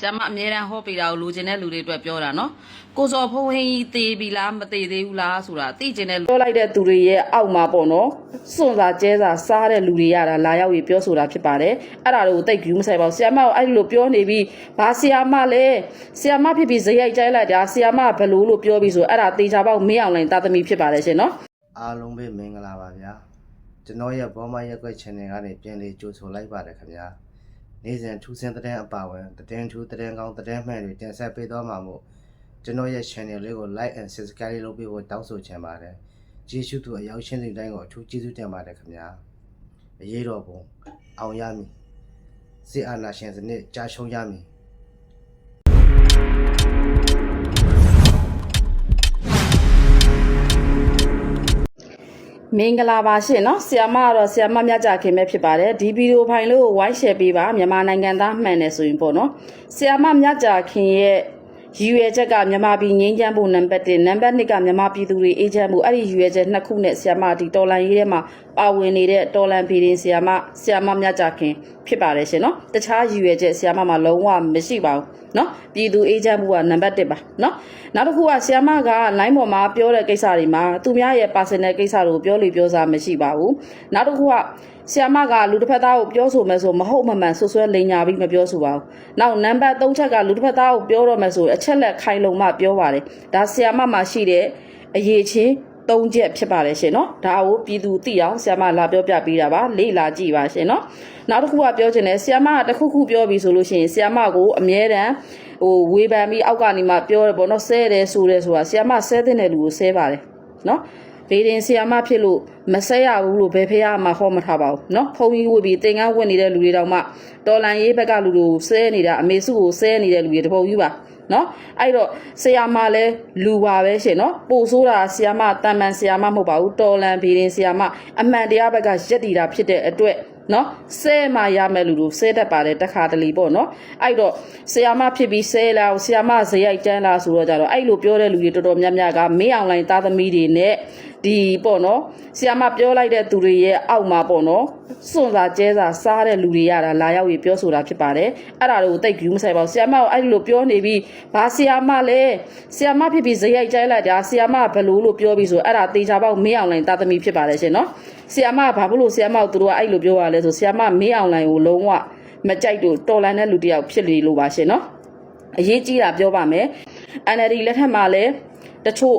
ဆရာမအမြဲတမ်းဟောပေးတာကိုလိုချင်တဲ့လူတွေအတွက်ပြောတာနော်ကိုစော်ဖုံးဟင်းကြီးသေပြီလားမသေသေးဘူးလားဆိုတာသိချင်တဲ့ပြောလိုက်တဲ့သူတွေရဲ့အောက်မှာပေါ့နော်စွန့်စာကျဲစာစားတဲ့လူတွေရတာလာရောက်ပြီးပြောဆိုတာဖြစ်ပါတယ်အဲ့ဒါတွေကိုတိတ်ဘူးမဆိုင်ပါဘူးဆရာမကအဲ့လိုပြောနေပြီးဘာဆရာမလဲဆရာမဖြစ်ပြီးဇယိုက်ကြိုက်လိုက်တာဆရာမဘယ်လိုလို့ပြောပြီးဆိုအဲ့ဒါတေချာပေါက်မင်းအောင်လိုင်းတာသမီဖြစ်ပါတယ်ရှင်နော်အားလုံးပဲမင်္ဂလာပါဗျာကျွန်တော်ရဲ့ဘောမရက်ွက် channel ကနေပြန်လေးကြိုဆိုလိုက်ပါတယ်ခင်ဗျာ နေ့စဉ်ထူးဆန်းတဲ့အပါဝင်သတင်းထူးသတင်းကောင်းသတင်းမှန်တွေတင်ဆက်ပေးသွားမှာမို့ကျွန်တော်ရဲ့ channel လေးကို like and subscribe လုပ်ပေးဖို့တောင်းဆိုချင်ပါတယ်ကျေးဇူးတူအရောက်ချင်းစီတိုင်းကိုအထူးကျေးဇူးတင်ပါတယ်ခင်ဗျာအရေးတော်ပုံအောင်ရမည်စစ်အာဏာရှင်စနစ်ကြာရှုံးရမည် မင်္ဂလာပါရှင်เนาะဆီယာမကတော့ဆီယာမမြတ်ကြခင်ပဲဖြစ်ပါတယ်ဒီဗီဒီယိုဖိုင်လေးကိုဝိုင်းရှယ်ပေးပါမြန်မာနိုင်ငံသားမှန်တယ်ဆိုရင်ပေါ့เนาะဆီယာမမြတ်ကြခင်ရဲ့ရည်ရွယ်ချက်ကမြန်မာပြည်ငြိမ်းချမ်းဖို့နံပါတ်1နံပါတ်2ကမြန်မာပြည်သူတွေအေးချမ်းဖို့အဲ့ဒီရည်ရွယ်ချက်နှစ်ခုနဲ့ဆီယာမဒီတော်လန်ရေးထဲမှာ ပါဝင်နေတဲ့တော်လန်ဖီရင်ဆီယာမဆီယာမမြကြခင်ဖြစ်ပါတယ်ရှင်နော်တခြားရည်ရွယ်ချက်ဆီယာမမှာလုံးဝမရှိပါဘူးနော်ပြည်သူအေဂျင့်မှုကနံပါတ်1ပါနော်နောက်တစ်ခုကဆီယာမကလိုင်းပေါ်မှာပြောတဲ့ကိစ္စတွေမှာသူများရဲ့ personal ကိစ္စတွေကိုပြောလို့ပြောစားမရှိပါဘူးနောက်တစ်ခုကဆီယာမကလူတစ်ဖက်သားကိုပြောဆိုမယ်ဆိုမဟုတ်မမှန်ဆွဆွဲလိန်ညာပြီးမပြောဆိုပါဘူး။နောက်နံပါတ်3ချက်ကလူတစ်ဖက်သားကိုပြောတော့မယ်ဆိုအချက်လက်ခိုင်လုံမှပြောပါတယ်။ဒါဆီယာမမှာရှိတဲ့အရေးချင်း သုံးချက်ဖြစ်ပါတယ်ရှင်နော်ဒါကိုပြည်သူသိအောင်ဆ iam မလာပြောပြပေးတာပါလေ့လာကြည့်ပါရှင်နော်နောက်တစ်ခုကပြောချင်တယ်ဆ iam မကတစ်ခုခုပြောပြီဆိုလို့ရှိရင်ဆ iam မကိုအမြဲတမ်းဟိုဝေဖန်ပြီးအောက်ကနေမှပြောတယ်ပေါ့နော်ဆဲတယ်ဆိုတယ်ဆိုတာဆ iam မဆဲတဲ့လူကိုဆဲပါတယ်နော်ဘေးရင်ဆ iam မဖြစ်လို့မဆဲရဘူးလို့ဘယ်ဖေးရမှာဟောမထားပါဘူးနော်ဖုန်းကြီးဝေပြီးသင်္ကန်းဝင်နေတဲ့လူတွေတောင်မှတော်လန်ရေးဘက်ကလူတွေကိုဆဲနေတာအမေစုကိုဆဲနေတဲ့လူတွေတပုံကြီးပါ နော်အဲ့တော့ဆရာမလည်းလူပါပဲရှင်နော်ပို့ဆိုးတာဆရာမတာမန်ဆရာမမဟုတ်ပါဘူးတော်လန်ဘီရင်ဆရာမအမှန်တရားဘက်ကရက်တီတာဖြစ်တဲ့အတွက်နော်ဆဲမှရမယ်လူတို့ဆဲတတ်ပါတယ်တခါတလေပေါ့နော်အဲ့တော့ဆရာမဖြစ်ပြီးဆဲလာဆရာမဇယိုက်တန်းလာဆိုတော့ကြတော့အဲ့လိုပြောတဲ့လူတွေတော်တော်များများကမင်းအောင်လိုင်းသားသမီးတွေနဲ့ ဒီပေါ့နော်ဆရာမပြောလိုက်တဲ့သူတွေရဲ့အောက်မှာပေါ့နော်စွန့်စာကျဲစာစားတဲ့လူတွေရတာလာရောက်ပြီးပြောဆိုတာဖြစ်ပါတယ်အဲ့ဒါတွေကိုတိတ်ကူးမဆိုင်ပါဘူးဆရာမကအဲ့လိုပြောနေပြီးဘာဆရာမလဲဆရာမဖြစ်ပြီးဇယိုက်ကြိုက်လိုက်တာဆရာမဘယ်လိုလို့ပြောပြီးဆိုအဲ့ဒါတေချာပေါက်မင်းအောင်လိုင်းသားသမီးဖြစ်ပါတယ်ရှင်နော်ဆရာမကဘာဖြစ်လို့ဆရာမကိုသူတို့ကအဲ့လိုပြောရလဲဆိုဆရာမမင်းအောင်လိုင်းကိုလုံးဝမကြိုက်တော့တော်လန်တဲ့လူတစ်ယောက်ဖြစ်လေလို့ပါရှင်နော်အရေးကြီးတာပြောပါမယ် NLD လက်ထက်မှာလည်းတချို့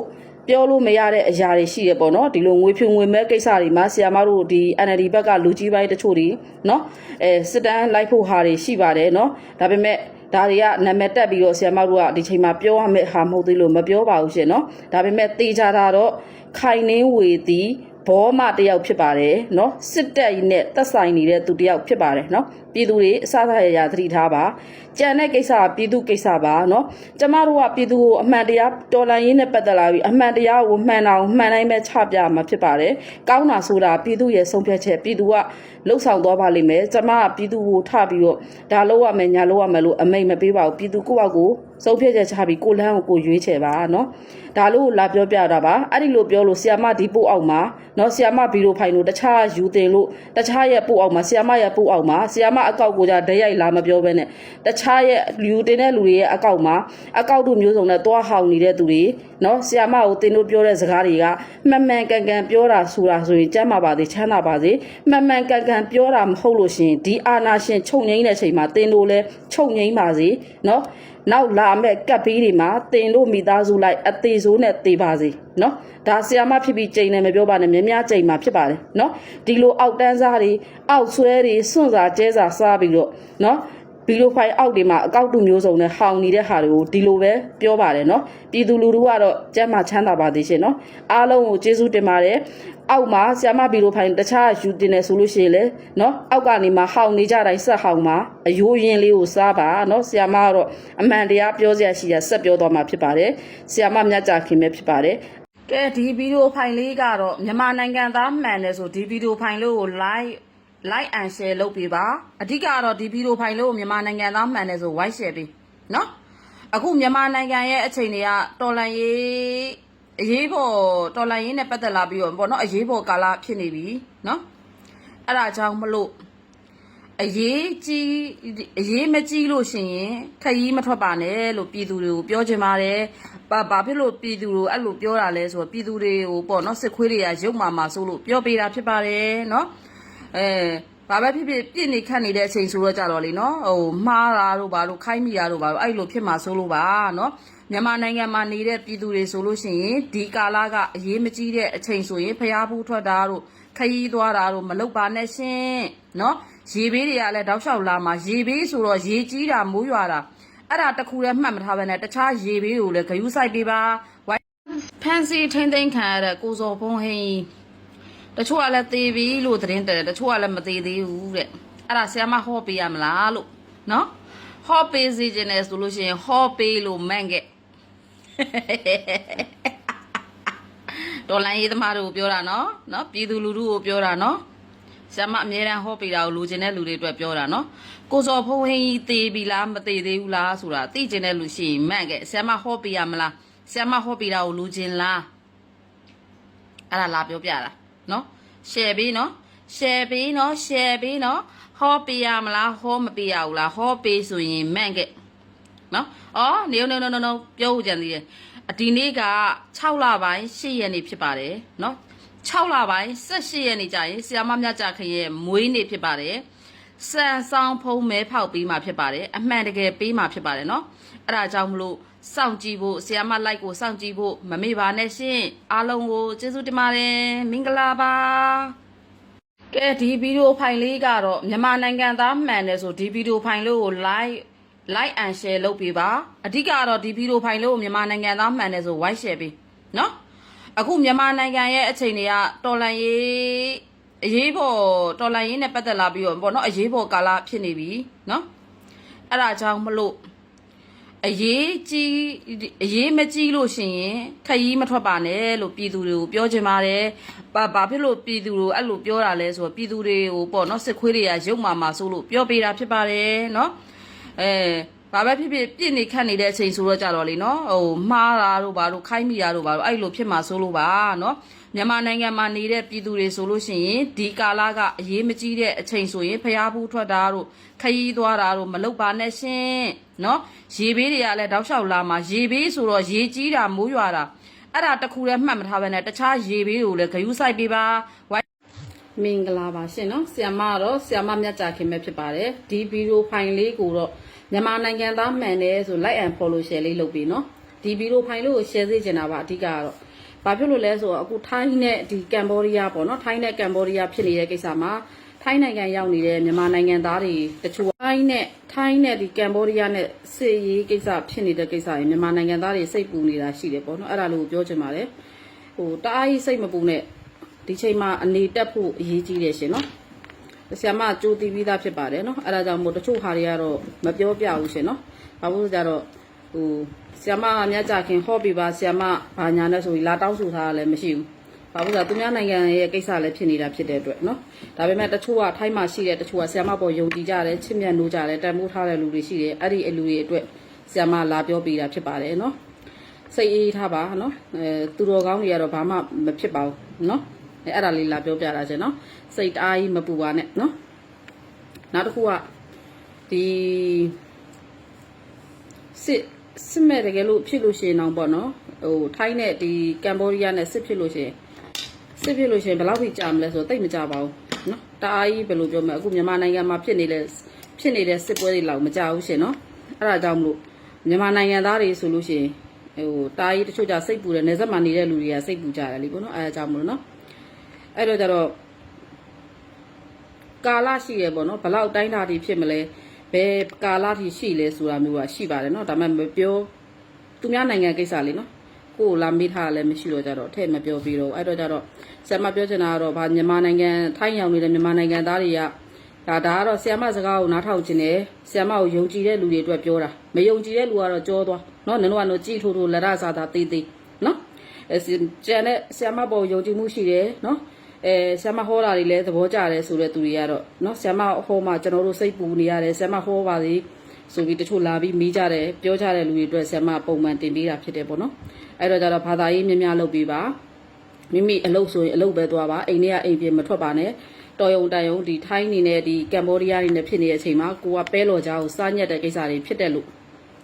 ပြောလို့မရတဲ့အရာတွေရှိတယ်ပေါ့နော်ဒီလိုငွေဖြူငွေမဲကိစ္စတွေမှာဆရာမတို့ဒီ NLD ဘက်ကလူကြီးပိုင်းတချို့တွေနော်အဲစစ်တမ်းလိုက်ဖို့ဟာတွေရှိပါတယ်နော်ဒါပေမဲ့ဒါတွေကနာမည်တက်ပြီးတော့ဆရာမတို့ကဒီချိန်မှာပြောရမယ့်ဟာမဟုတ်သေးလို့မပြောပါဘူးရှင်နော်ဒါပေမဲ့တေချာတာတော့ခိုင်နှင်းဝေသည်ဘောမတယောက်ဖြစ်ပါတယ်နော်စစ်တပ်နဲ့သက်ဆိုင်နေတဲ့သူတယောက်ဖြစ်ပါတယ်နော်ပြည်သူတွေအစအစရရသတိထားပါကြံတဲ့ကိစ္စကပြည်သူကိစ္စပါเนาะကျမတို့ကပြည်သူကိုအမှန်တရားတော်လှန်ရေးနဲ့ပတ်သက်လာပြီးအမှန်တရားကိုမှန်အောင်မှန်တိုင်းပဲချပြမှာဖြစ်ပါတယ်ကောင်းတာဆိုတာပြည်သူရဲ့ဆုံးဖြတ်ချက်ပြည်သူကလှုပ်ဆောင်သွားပါလိမ့်မယ်ကျမကပြည်သူကိုထပြီးတော့ဒါလုပ်ရမယ်ညာလုပ်ရမယ်လို့အမိန့်မပေးပါဘူးပြည်သူကိုယ့်ဘက်ကိုဆုံးဖြတ်ချက်ချပြီးကိုယ်လမ်းကိုကိုယ်ရွေးချယ်ပါเนาะဒါလို့လာပြောပြတာပါအဲ့ဒီလိုပြောလို့ဆီယာမဒီပို့အောက်မှာเนาะဆီယာမဗီဒီယိုဖိုင်လို့တခြားယူတင်လို့တခြားရဲ့ပို့အောက်မှာဆီယာမရဲ့ပို့အောက်မှာဆီယာမ မှအကောက်ကိုကြတရိုက်လာမပြောဘဲနဲ့တခြားရဲ့လူတင်တဲ့လူတွေရဲ့အကောက်မှာအကောက်တို့မျိုးစုံနဲ့တွားဟောင်နေတဲ့သူတွေနော်ဆီယာမကိုတင်တို့ပြောတဲ့စကားတွေကမှန်မှန်ကန်ကန်ပြောတာဆိုတာဆိုရင်ကျမ်းမာပါစေချမ်းသာပါစေမှန်မှန်ကန်ကန်ပြောတာမဟုတ်လို့ရှင်ဒီအာနာရှင်ချုပ်ငိမ့်တဲ့အချိန်မှာတင်တို့လည်းချုပ်ငိမ့်ပါစေနော်နောက်လာမဲ့ကပ်ဘေးတွေမှာတင်လို့မိသားစုလိုက်အသေးဆိုးနဲ့တေပါစေနော်ဒါဆရာမဖြစ်ပြီးကြိမ်တယ်မပြောပါနဲ့မြမကြိမ်မှာဖြစ်ပါတယ်နော်ဒီလိုအောက်တန်းစားတွေအောက်ဆွဲတွေစွန့်စာကျဲစာစားပြီးတော့နော် ဗီဒီယိုဖိုင်အောက်တွေမှာအကောက်တူမျိုးစုံနဲ့ဟောင်နေတဲ့ဟာတွေကိုဒီလိုပဲပြောပါတယ်နော်ပြည်သူလူထုကတော့ကြမ်းမှချမ်းသာပါသေးရှင်နော်အားလုံးကိုကျေးဇူးတင်ပါတယ်အောက်မှာဆ iam ဗီဒီယိုဖိုင်တခြားယူတင်နေဆိုလို့ရှိရင်လေနော်အောက်ကနေမှဟောင်နေကြတိုင်းဆက်ဟောင်မှာအယိုးရင်လေးကိုစားပါနော်ဆ iam ကတော့အမှန်တရားပြောစရာရှိရာဆက်ပြောသွားမှာဖြစ်ပါတယ်ဆ iam မြတ်ကြခင်ပဲဖြစ်ပါတယ်ကဲဒီဗီဒီယိုဖိုင်လေးကတော့မြန်မာနိုင်ငံသားမှန်တယ်ဆိုဒီဗီဒီယိုဖိုင်လေးကို live like and share လုပ်ပေးပါအဓိကကတော့ဒီဗီဒီယိုဖိုင်လေးကိုမြန်မာနိုင်ငံသားမှန်တယ်ဆို white share ပေးနော်အခုမြန်မာနိုင်ငံရဲ့အချိန်တွေကတော်လန်ရေးအရေးပေါ်တော်လန်ရေးနဲ့ပတ်သက်လာပြီးတော့ပေါ့နော်အရေးပေါ်ကာလဖြစ်နေပြီနော်အဲ့ဒါကြောင့်မလို့အရေးကြီးအရေးမကြီးလို့ရှိရင်ခရီးမထွက်ပါနဲ့လို့ပြည်သူတွေကိုပြောချင်ပါတယ်ဘာဘာဖြစ်လို့ပြည်သူတို့အဲ့လိုပြောတာလဲဆိုတော့ပြည်သူတွေကိုပေါ့နော်စစ်ခွေးတွေကရုပ်မာမာဆိုလို့ပြောပေးတာဖြစ်ပါတယ်နော် အဲဘာပဲဖြစ်ဖြစ်ပြစ်နေခတ်နေတဲ့အချိန်ဆိုတော့ကြတော့လေနော်ဟိုမှားတာတို့ဘာတို့ခိုင်းမိတာတို့ဘာတို့အဲ့လိုဖြစ်မှာဆိုလို့ပါနော်မြန်မာနိုင်ငံမှာနေတဲ့ပြည်သူတွေဆိုလို့ရှိရင်ဒီကာလကအရေးမကြီးတဲ့အချိန်ဆိုရင်ဖျားဖူးထွက်တာတို့ခရီးသွားတာတို့မလုပ်ပါနဲ့ရှင်နော်ရေဘေးတွေကလည်းတောက်လျှောက်လာမှာရေဘေးဆိုတော့ရေကြီးတာမိုးရွာတာအဲ့ဒါတခုလည်းမှတ်မထားဘဲနဲ့တခြားရေဘေးတွေကိုလည်းဂယုစိုက်ပေးပါဝိုင်းဖန်စီထိမ့်သိမ့်ခံရတဲ့ကိုစော်ဖုံးဟင်းကြီး တချို့ကလည်းသေပြီလို့သတင်းတယ်တချို့ကလည်းမသေးသေးဘူးတဲ့အဲ့ဒါဆရာမဟောပေးရမလားလို့နော်ဟောပေးစီခြင်းနဲ့ဆိုလို့ရှိရင်ဟောပေးလို့မန့်ခဲ့တော်လိုင်းရေးသမားတို့ကိုပြောတာနော်နော်ပြည်သူလူထုကိုပြောတာနော်ဆရာမအမြဲတမ်းဟောပေးတာကိုလူကျင်တဲ့လူတွေအတွက်ပြောတာနော်ကိုစော်ဖုံးဟင်းကြီးသေပြီလားမသေသေးဘူးလားဆိုတာသိကျင်တဲ့လူရှိရင်မန့်ခဲ့ဆရာမဟောပေးရမလားဆရာမဟောပေးတာကိုလူကျင်လားအဲ့ဒါလာပြောပြတာ နော် share ပေးနော် share ပေးနော် share ပေးနော်ဟောပေးရမလားဟောမပေးရဘူးလားဟောပေးဆိုရင်မန့်ခဲ့နော်အော်နေနေနေနေပြောဦးကြံသေးတယ်အဒီနေ့က6လပိုင်း8ရက်နေ့ဖြစ်ပါတယ်နော်6လပိုင်း18ရက်နေ့ကျရင်ဆီယာမမြတ်ကြခရဲ့မွေးနေ့ဖြစ်ပါတယ်စံဆောင်ဖုံးမဲဖောက်ပေးมาဖြစ်ပါတယ်အမှန်တကယ်ပေးมาဖြစ်ပါတယ်နော်အဲ့ဒါကြောင့်မလို့ စောင့်ကြည့်ဖို့ဆီယာမလိုက်ကိုစောင့်ကြည့်ဖို့မမေ့ပါနဲ့ရှင်အားလုံးကိုကျေးဇူးတင်ပါတယ်မင်္ဂလာပါကဲဒီဗီဒီယိုဖိုင်လေးကတော့မြန်မာနိုင်ငံသားမှန်တယ်ဆိုဒီဗီဒီယိုဖိုင်လေးကို like like and share လုပ်ပေးပါအဓိကတော့ဒီဗီဒီယိုဖိုင်လေးကိုမြန်မာနိုင်ငံသားမှန်တယ်ဆို white share ပေးနော်အခုမြန်မာနိုင်ငံရဲ့အချိန်တွေကတော်လန်ရေးအရေးပေါ်တော်လန်ရေးနဲ့ပတ်သက်လာပြီးတော့ပေါ့နော်အရေးပေါ်ကာလဖြစ်နေပြီနော်အဲ့ဒါကြောင့်မလို့ အရေးကြီးအရေးမကြီးလို့ရှိရင်ခရီးမထွက်ပါနဲ့လို့ပြည်သူတွေကိုပြောချင်ပါတယ်ဘာဘာဖြစ်လို့ပြည်သူတွေအဲ့လိုပြောတာလဲဆိုတော့ပြည်သူတွေကိုပေါ့နော်စစ်ခွေးတွေကရုပ်မာမာဆိုလို့ပြောပေးတာဖြစ်ပါတယ်နော်အဲဘာပဲဖြစ်ဖြစ်ပြစ်နေခတ်နေတဲ့အချိန်ဆိုတော့ကြတော့လေနော်ဟိုမှားတာတို့ဘာတို့ခိုင်းမိတာတို့ဘာတို့အဲ့လိုဖြစ်မှာဆိုလို့ပါနော် မြန်မာနိုင်ငံမှာနေတဲ့ပြည်သူတွေဆိုလို့ရှိရင်ဒီကာလကအရေးမကြီးတဲ့အချိန်ဆိုရင်ဖျားဖူးထွက်တာတို့ခရီးသွားတာတို့မလုပ်ပါနဲ့ရှင်နော်ရေဘေးတွေကလည်းတောက်လျှောက်လာမှာရေဘေးဆိုတော့ရေကြီးတာမိုးရွာတာအဲ့ဒါတခုလည်းမှတ်မထားဘဲနဲ့တခြားရေဘေးတွေကိုလည်းဂယုစိုက်ပေးပါဝိုင်းမင်္ဂလာပါရှင်နော်ဆီယမတော့ဆီယမမြတ်ကြခင်ပဲဖြစ်ပါတယ်ဒီဗီဒီယိုဖိုင်လေးကိုတော့မြန်မာနိုင်ငံသားမှန်တယ်ဆို like and follow share လေးလုပ်ပြီးနော်ဒီဗီဒီယိုဖိုင်လေးကို share စေချင်တာပါအဓိကကတော့ ဘာဖြစ်လို့လဲဆိုတော့အခုထိုင်းနဲ့ဒီကမ်ဘောဒီးယားပေါ့နော်ထိုင်းနဲ့ကမ်ဘောဒီးယားဖြစ်နေတဲ့ကိစ္စမှာထိုင်းနိုင်ငံရောက်နေတဲ့မြန်မာနိုင်ငံသားတွေတချို့ထိုင်းနဲ့ထိုင်းနဲ့ဒီကမ်ဘောဒီးယားနဲ့စစ်ရေးကိစ္စဖြစ်နေတဲ့ကိစ္စတွေမြန်မာနိုင်ငံသားတွေစိတ်ပူနေတာရှိတယ်ပေါ့နော်အဲ့ဒါလို့ပြောချင်ပါတယ်ဟိုတအားကြီးစိတ်မပူနဲ့ဒီချိန်မှာအနေတက်ဖို့အရေးကြီးတယ်ရှင်နော်ဆရာမကြိုးတီးပြီးသားဖြစ်ပါတယ်နော်အဲ့ဒါကြောင့်မို့တချို့ဟာတွေကတော့မပြောပြဘူးရှင်နော်ဘာလို့လဲဆိုတော့ဟိုဆရာမကမြတ်ကြခင်ဟောပြပါဆရာမဘာညာနဲ့ဆိုပြီးလာတောင်းဆိုထားတာလည်းမရှိဘူးဘာလို့လဲဆိုတော့သူများနိုင်ငံရဲ့ကိစ္စလည်းဖြစ်နေတာဖြစ်တဲ့အတွက်နော်ဒါပေမဲ့တချို့ကထိုင်းမှာရှိတဲ့တချို့ကဆရာမပေါ်ယုံကြည်ကြတယ်ချစ်မြတ်နိုးကြတယ်တန်ဖိုးထားတဲ့လူတွေရှိတယ်အဲ့ဒီအလူတွေအတွက်ဆရာမလာပြောပြတာဖြစ်ပါတယ်နော်စိတ်အေးထားပါနော်အဲသူတော်ကောင်းတွေကတော့ဘာမှမဖြစ်ပါဘူးနော်အဲအဲ့ဒါလေးလာပြောပြတာရှင်နော်စိတ်တအားကြီးမပူပါနဲ့နော်နောက်တစ်ခုကဒီစစ် စစ်မဲ့တကယ်လို့ဖြစ်လို့ရှိရင်တော့ပေါ့နော်ဟိုထိုင်းနဲ့ဒီကမ်ဘောဒီးယားနဲ့စစ်ဖြစ်လို့ရှိရင်စစ်ဖြစ်လို့ရှိရင်ဘယ်လောက်ထိကြာမလဲဆိုတော့တိတ်မကြပါဘူးနော်တအားကြီးဘယ်လိုပြောမလဲအခုမြန်မာနိုင်ငံမှာဖြစ်နေတဲ့ဖြစ်နေတဲ့စစ်ပွဲတွေလောက်မကြဘူးရှင်နော်အဲ့ဒါကြောင့်မလို့မြန်မာနိုင်ငံသားတွေဆိုလို့ရှိရင်ဟိုတားကြီးတချို့ကြစိတ်ပူတယ်နေဆက်မှာနေတဲ့လူတွေကစိတ်ပူကြတယ်လीပေါ့နော်အဲဒါကြောင့်မလို့နော်အဲ့တော့ကြတော့ကာလရှိရပေါ့နော်ဘလောက်တိုင်းတာတွေဖြစ်မလဲ ဘယ်ကာလထိရှိလဲဆိုတာမျိုးကရှိပါတယ်နော်ဒါမှမပြောသူများနိုင်ငံကိစ္စလေးနော်ကိုယ်လာမေးထားတာလည်းမရှိတော့ကြတော့ထဲ့မပြောပြီးတော့အဲ့တော့ကြတော့ဆရာမပြောချင်တာကတော့ဗာမြန်မာနိုင်ငံထိုင်းရောက်နေတဲ့မြန်မာနိုင်ငံသားတွေကဒါဒါကတော့ဆရာမစကားကိုနားထောင်ခြင်းနဲ့ဆရာမကိုယုံကြည်တဲ့လူတွေအတွက်ပြောတာမယုံကြည်တဲ့လူကတော့ကြောသွားနော်နင်တို့ကတော့ကြည်ထိုးထိုးလက်ရစားတာသေးသေးနော်အဲကျန်တဲ့ဆရာမပေါ်ယုံကြည်မှုရှိတယ်နော် အဲဆရာမဟောတာတွေလည်းသဘောကျတယ်ဆိုတဲ့သူတွေကတော့နော်ဆရာမဟောမှကျွန်တော်တို့စိတ်ပူနေရတယ်ဆရာမဟောပါစေဆိုပြီးတချို့လာပြီးမေးကြတယ်ပြောကြတဲ့လူတွေအတွက်ဆရာမပုံမှန်တင်ပေးတာဖြစ်တယ်ပေါ့နော်အဲ့တော့ကြတော့ဘာသာရေးများများလုပ်ပေးပါမိမိအလုပ်ဆိုရင်အလုပ်ပဲသွားပါအိမ်ထဲကအိမ်ပြင်မထွက်ပါနဲ့တော်ရုံတန်ရုံဒီထိုင်းနေနဲ့ဒီကမ်ဘောဒီးယားနေနဲ့ဖြစ်နေတဲ့အချိန်မှာကိုကပဲလော်ကြားကိုစားညက်တဲ့ကိစ္စတွေဖြစ်တယ်လို့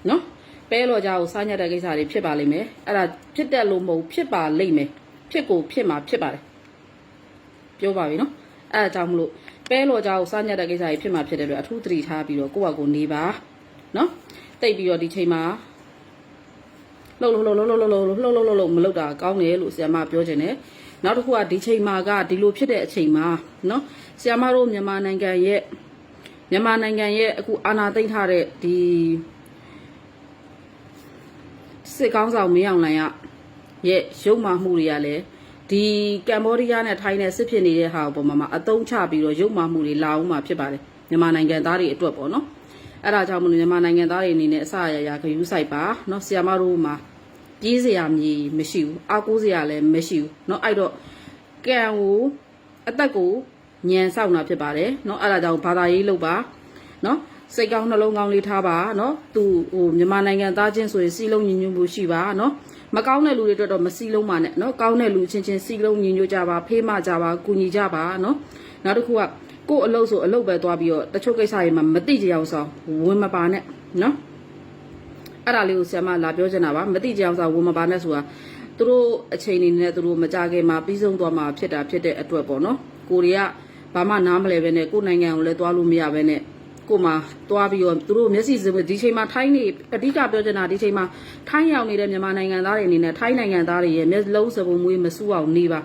နော်ပဲလော်ကြားကိုစားညက်တဲ့ကိစ္စတွေဖြစ်ပါလိမ့်မယ်အဲ့ဒါဖြစ်တယ်လို့မဟုတ်ဖြစ်ပါလိမ့်မယ်ဖြစ်ကိုဖြစ်မှာဖြစ်ပါတယ် ပြောပါပြီနော်အဲ့ဒါကြောင့်မလို့ပဲလော်ကြောင်စားညက်တဲ့ကိစ္စကြီးဖြစ်မှာဖြစ်တယ်လို့အထူးသတိထားပြီးတော့ကိုယ့်အကိုနေပါနော်တိတ်ပြီးတော့ဒီချိန်မှာလှုပ်လှုပ်လှုပ်လှုပ်လှုပ်လှုပ်လှုပ်လှုပ်လှုပ်လှုပ်လှုပ်မလှုပ်တာကောင်းတယ်လို့ဆရာမပြောချင်တယ်နောက်တစ်ခုကဒီချိန်မှာကဒီလိုဖြစ်တဲ့အချိန်မှာနော်ဆရာမတို့မြန်မာနိုင်ငံရဲ့မြန်မာနိုင်ငံရဲ့အခုအာဏာသိမ်းထားတဲ့ဒီစစ်ကောင်းဆောင်မင်းအောင်လှိုင်ရရဲ့ရုပ်မာမှုတွေကလည်း ဒီကမ်ဘောဒီးယားနဲ့ထိုင်းနဲ့စစ်ဖြစ်နေတဲ့ဟာအပေါ်မှာအတုံးချပြီးတော့ရုပ်မာမှုတွေလာအောင်မှာဖြစ်ပါတယ်မြန်မာနိုင်ငံသားတွေအတွက်ပေါ့နော် အဲ့ဒါကြောင့်မလို့မြန်မာနိုင်ငံသားတွေအနေနဲ့အစအရာရာဂယူးဆိုင်ပါเนาะဆီယမတို့မှာပြေးစရာမြေမရှိဘူးအာကိုးစရာလည်းမရှိဘူးเนาะအဲ့တော့ကံကိုအသက်ကိုညံဆောင်တာဖြစ်ပါတယ်เนาะအဲ့ဒါကြောင့်ဘာသာရေးလုပ်ပါเนาะစိတ်ကောင်းနှလုံးကောင်းလေးထားပါเนาะသူဟိုမြန်မာနိုင်ငံသားချင်းဆိုရင်စီလုံးညီညွတ်မှုရှိပါเนาะ မကောင်းတဲ့လူတွေအတွက်တော့မစည်းလုံးပါနဲ့နော်ကောင်းတဲ့လူချင်းချင်းစည်းလုံးညီညွတ်ကြပါဖေးမကြပါကူညီကြပါနော်နောက်တစ်ခုကကို့အလုပ်ဆိုအလုပ်ပဲသွားပြီးတော့တချို့ကိစ္စတွေမှာမသိကြအောင်ဆောင်ဝင်မပါနဲ့နော်အဲ့ဒါလေးကိုဆရာမလာပြောချင်တာပါမသိကြအောင်ဆောင်ဝင်မပါနဲ့ဆိုတာသူတို့အချိန်နေနဲ့သူတို့မကြခင်မှာပြီးဆုံးသွားမှာဖြစ်တာဖြစ်တဲ့အတွက်ပေါ့နော်ကိုတွေကဘာမှနားမလဲပဲနဲ့ကို့နိုင်ငံကိုလည်းသွားလို့မရပဲနဲ့ ကိုမှသွားပြီးတော့သူတို့မျက်စိစပ်ဒီချိန်မှာထိုင်းနေအဓိကပြောချင်တာဒီချိန်မှာထိုင်းရောက်နေတဲ့မြန်မာနိုင်ငံသားတွေအနေနဲ့ထိုင်းနိုင်ငံသားတွေရဲ့မျက်လုံးစပုံမွေးမစူးအောင်နေပါ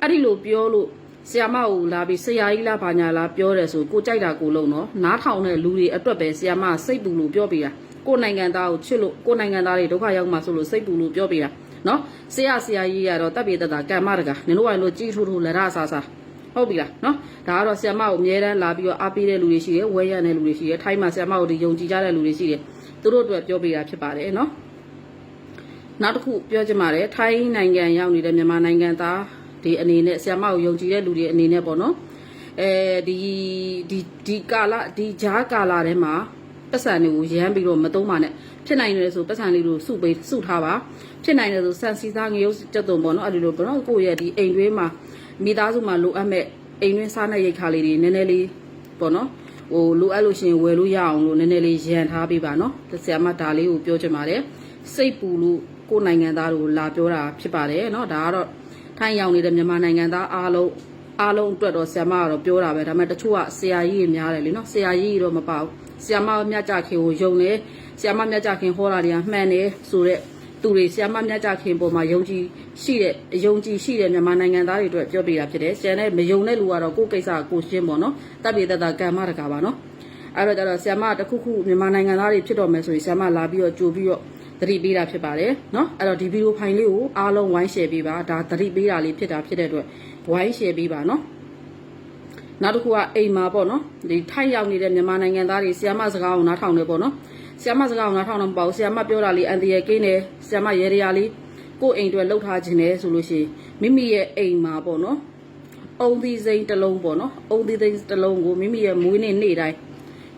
အဲ့ဒီလိုပြောလို့ဆရာမကိုလာပြီးဆရာကြီးလားဘာညာလားပြောတယ်ဆိုကိုကြိုက်တာကိုလုံးနော်နားထောင်တဲ့လူတွေအတွက်ပဲဆရာမစိတ်ပူလို့ပြောပြတာကိုယ်နိုင်ငံသားကိုချစ်လို့ကိုယ်နိုင်ငံသားတွေဒုက္ခရောက်မှဆိုလို့စိတ်ပူလို့ပြောပြတာနော်ဆရာဆရာကြီးရတော့တပ်ပြေတတာကံမတကနင်တို့ကလို့ကြီးထိုးထိုးလက်ရဆာဆာ ဟုတ်ပြီလားနော်ဒါကတော့ဆရာမကိုအမြဲတမ်းလာပြီးတော့အားပေးတဲ့လူတွေရှိတယ်ဝဲရတဲ့လူတွေရှိတယ်ထိုင်းမှာဆရာမကိုဒီယုံကြည်ကြတဲ့လူတွေရှိတယ်သူတို့အတွက်ပြောပြတာဖြစ်ပါတယ်နော်နောက်တစ်ခုပြောချင်ပါတယ်ထိုင်းနိုင်ငံရောက်နေတဲ့မြန်မာနိုင်ငံသားဒီအနေနဲ့ဆရာမကိုယုံကြည်တဲ့လူတွေအနေနဲ့ပေါ့နော်အဲဒီဒီဒီကာလဒီဂျားကာလထဲမှာပတ်စံတွေကိုရမ်းပြီးတော့မသုံးပါနဲ့ဖြစ်နိုင်တယ်ဆိုပတ်စံလေးတို့စုပေးစုထားပါဖြစ်နိုင်တယ်ဆိုဆန်စီသားငရုတ်ကြက်တုံပေါ့နော်အဲ့ဒီလိုပေါ့နော်ကိုယ့်ရဲ့ဒီအိမ်တွင်းမှာ မိသားစုမှာလိုအပ်မဲ့အိမ်တွင်းစားတဲ့ရိတ်ခါလေးတွေနည်းနည်းလေးပေါ့နော်ဟိုလိုအပ်လို့ရှိရင်ဝယ်လို့ရအောင်လို့နည်းနည်းလေးရန်ထားပေးပါနော်ဆရာမဒါလေးကိုပြောချင်ပါတယ်စိတ်ပူလို့ကိုယ်နိုင်ငံသားတို့လာပြောတာဖြစ်ပါတယ်နော်ဒါကတော့ထိုင်းရောက်နေတဲ့မြန်မာနိုင်ငံသားအားလုံးအားလုံးအတွက်တော့ဆရာမကတော့ပြောတာပဲဒါပေမဲ့တချို့ကဆရာကြီးတွေများတယ်လीနော်ဆရာကြီးတွေတော့မပေါ့ဆရာမမြတ်ကြခင်ကိုယုံတယ်ဆရာမမြတ်ကြခင်ဟောတာတွေကမှန်တယ်ဆိုတော့ သူတွေဆရာမမြတ်ကြခင်ပေါ်မှာယုံကြည်ရှိတဲ့ယုံကြည်ရှိတဲ့မြန်မာနိုင်ငံသားတွေအတွက်ပြောပြတာဖြစ်တယ်။ကျန်တဲ့မယုံတဲ့လူကတော့ကိုယ့်ကိစ္စကိုရှင်းပေါ့နော်။တပ်ပြေတတ်တာကံမတကာပါနော်။အဲ့တော့ကျတော့ဆရာမတစ်ခုခုမြန်မာနိုင်ငံသားတွေဖြစ်တော့မယ်ဆိုရင်ဆရာမလာပြီးတော့ကြိုပြီးတော့သတိပေးတာဖြစ်ပါတယ်နော်။အဲ့တော့ဒီဗီဒီယိုဖိုင်လေးကိုအားလုံးဝိုင်း share ပေးပါ။ဒါသတိပေးတာလေးဖြစ်တာဖြစ်တဲ့အတွက်ဝိုင်း share ပေးပါနော်။နောက်တစ်ခုကအိမ်မှာပေါ့နော်ဒီထိုက်ရောက်နေတဲ့မြန်မာနိုင်ငံသားတွေဆီယမစကားကိုနားထောင်နေပေါ့နော် ဆီယမစကားကိုနားထောင်တော့မပေါ့ဘူးဆီယမပြောတာလေးအန်တီရဲ့ကင်းတယ်ဆီယမရေရရာလေးကိုယ့်အိမ်အတွက်လှုပ်ထားခြင်းတယ်ဆိုလို့ရှိရင်မိမိရဲ့အိမ်မှာပေါ့နော်အုံသီးစိမ့်တစ်လုံးပေါ့နော်အုံသီးစိမ့်တစ်လုံးကိုမိမိရဲ့မွေးနေ့နေ့တိုင်း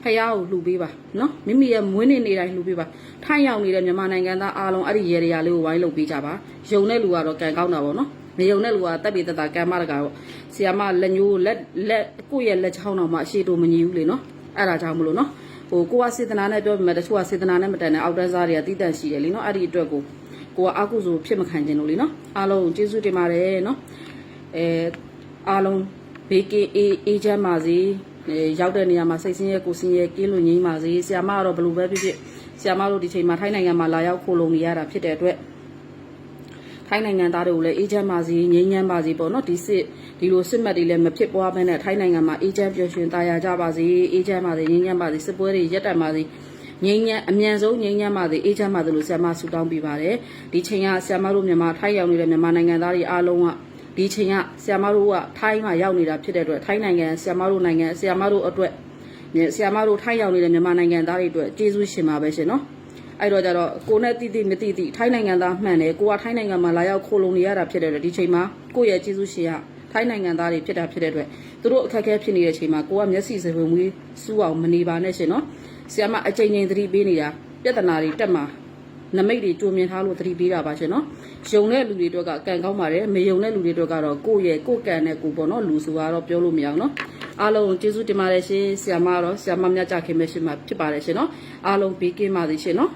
ဖះကိုလှူပေးပါနော်မိမိရဲ့မွေးနေ့နေ့တိုင်းလှူပေးပါထိုင်းရောက်နေတဲ့မြန်မာနိုင်ငံသားအားလုံးအဲ့ဒီရေရရာလေးကိုဝိုင်းလုပ်ပေးကြပါယုံတဲ့လူကတော့ကံကောင်းတာပေါ့နော်မယုံတဲ့လူကတက်ပြီးတက်တာကံမတကတော့ဆီယမလက်ညိုးလက်လက်ကိုယ့်ရဲ့လက်ချောင်းတော်မှာအရှိတူမညီဘူးလေနော်အဲ့ဒါကြောင့်မလို့နော် ဟိုကိုကစေတနာနဲ့ပြောပြမယ်တချို့ကစေတနာနဲ့မတန်တဲ့အောက်တန်းစားတွေကတီးတန့်ရှိတယ်လीနော်အဲ့ဒီအတွက်ကိုကိုကအကုသိုလ်ဖြစ်မခံခြင်းလို့လीနော်အားလုံးကျေးဇူးတင်ပါတယ်နော်အဲအားလုံးဘေးကင်းအေးအေးချမ်းပါစေအဲရောက်တဲ့နေရာမှာစိတ်ဆင်းရဲကိုယ်ဆင်းရဲကင်းလို့ငြိမ်းပါစေဆီယမကတော့ဘယ်လိုပဲဖြစ်ဖြစ်ဆီယမတို့ဒီချိန်မှာထိုင်းနိုင်ငံမှာလာရောက်ခိုးလုံနေရတာဖြစ်တဲ့အတွက် ထိုင်းနိုင်ငံသားတွေကိုလည်းအေဂျင့်ပါစီငြိမ်းချမ်းပါစီပေါ့နော်ဒီစစ်ဒီလိုစစ်မှတ်တွေလည်းမဖြစ်ပွားဘဲနဲ့ထိုင်းနိုင်ငံမှာအေဂျင့်ပျော်ရွှင်သားရကြပါစီအေဂျင့်ပါစီငြိမ်းချမ်းပါစီစစ်ပွဲတွေရပ်တန့်ပါစီငြိမ်းချမ်းအမြန်ဆုံးငြိမ်းချမ်းပါစေအေဂျင့်ပါစေလို့ဆရာမဆုတောင်းပေးပါတယ်ဒီချိန်ကဆရာမတို့မြန်မာထိုင်းရောက်နေတဲ့မြန်မာနိုင်ငံသားတွေအားလုံးကဒီချိန်ကဆရာမတို့ကထိုင်းမှာရောက်နေတာဖြစ်တဲ့အတွက်ထိုင်းနိုင်ငံဆရာမတို့နိုင်ငံဆရာမတို့အတွက်ဆရာမတို့ထိုင်းရောက်နေတဲ့မြန်မာနိုင်ငံသားတွေအတွက်ကျေးဇူးရှင်ပါပဲရှင်နော် အဲ့တော့ကြတော့ကိုနဲ့တိတိမတိတိထိုင်းနိုင်ငံသားမှန်တယ်ကိုကထိုင်းနိုင်ငံမှာလာရောက်ခိုလုံနေရတာဖြစ်တဲ့အတွက်ဒီချိန်မှာကိုယ့်ရဲ့ကျေးဇူးရှင်ကထိုင်းနိုင်ငံသားတွေဖြစ်တာဖြစ်တဲ့အတွက်သူတို့အခက်အခဲဖြစ်နေတဲ့ချိန်မှာကိုကမျက်စိစပွင့်မွေးစူးအောင်မနေပါနဲ့ရှင်နော်ဆီယမအချိန်ချင်းသတိပေးနေတာပြဿနာတွေတက်မှာနမိတ်တွေကြိုမြင်ထားလို့သတိပေးတာပါရှင်နော်ယုံတဲ့လူတွေအတွက်ကကံကောင်းပါတယ်မယုံတဲ့လူတွေအတွက်ကတော့ကိုယ့်ရဲ့ကိုယ့်ကံနဲ့ကိုယ်ပေါ့နော်လူဆိုတော့ပြောလို့မရအောင်နော်အားလုံးကျေးဇူးတင်ပါတယ်ရှင်ဆရာမတော့ဆရာမမြတ်ကြခင်ပဲရှင်မှာဖြစ်ပါတယ်ရှင်နော်အားလုံးဘေးကင်းပါစေရှင်နော်